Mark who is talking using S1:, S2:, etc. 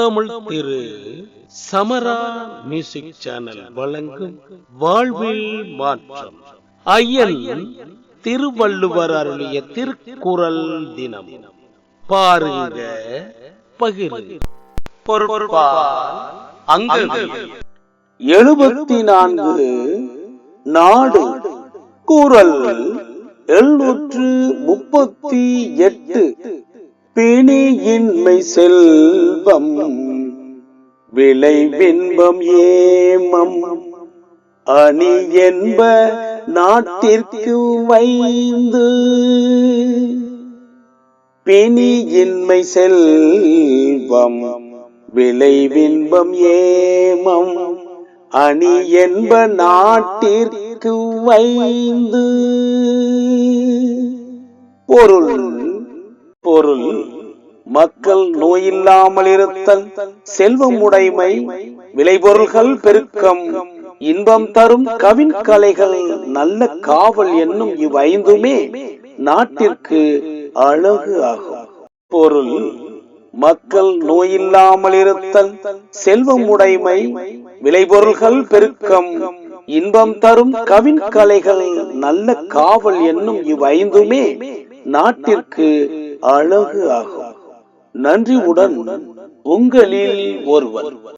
S1: Tamil Thiru Samara music channel வழங்கும் வாழ்வில் மாற்றம். ஐயன் திருவள்ளுவர் அருளிய திருக்குறள் தினம். பாருங்க
S2: எழுபத்தி நான்கு நாடு. குரல் எழுநூற்று முப்பத்தி எட்டு. பிணியின்மை செல்வம் விளைவின்பம் ஏமம். அணி என்ப நாட்டிற்கு வைந்து பிணியின்மை செல்வம் விளைவின்பம் ஏமம். அணி என்ப நாட்டிற்கு வைந்து பொருள் பொருள் மக்கள் நோயில்லாமல் இருத்தல் செல்வம் உடைமை விளைபொருள்கள் பெருக்கம் இன்பம் தரும் கவின் கலைகள் நல்ல காவல் என்னும் இவ்வைந்துமே நாட்டிற்கு அழகு ஆகும். பொருள் மக்கள் நோயில்லாமல் இருத்தல் செல்வம் உடைமை விளைபொருள்கள் பெருக்கம் இன்பம் தரும் கவின் கலைகள் நல்ல காவல் என்னும் இவ்வைந்துமே நாட்டிற்கு அழகு ஆகும். நன்றியுடன் உங்களில் ஒருவர்.